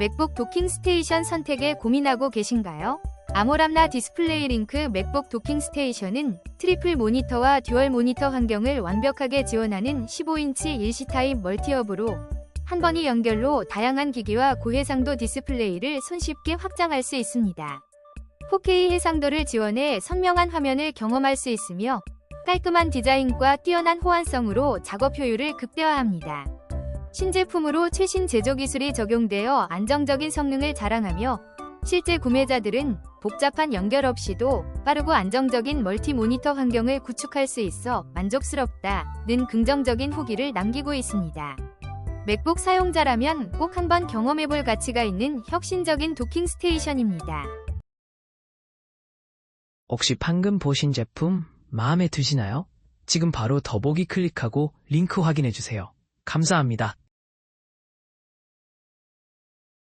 맥북 도킹 스테이션 선택에 고민하고 계신가요? 아모람나 디스플레이 링크 맥북 도킹 스테이션은 트리플 모니터와 듀얼 모니터 환경을 완벽하게 지원하는 15인치 일시 타입 멀티허브로 한 번의 연결로 다양한 기기와 고해상도 디스플레이를 손쉽게 확장할 수 있습니다. 4K 해상도를 지원해 선명한 화면을 경험할 수 있으며 깔끔한 디자인과 뛰어난 호환성으로 작업 효율을 극대화합니다. 신제품으로 최신 제조 기술이 적용되어 안정적인 성능을 자랑하며 실제 구매자들은 복잡한 연결 없이도 빠르고 안정적인 멀티 모니터 환경을 구축할 수 있어 만족스럽다는 긍정적인 후기를 남기고 있습니다. 맥북 사용자라면 꼭 한번 경험해볼 가치가 있는 혁신적인 도킹 스테이션입니다. 혹시 방금 보신 제품 마음에 드시나요? 지금 바로 더보기 클릭하고 링크 확인해주세요. 감사합니다.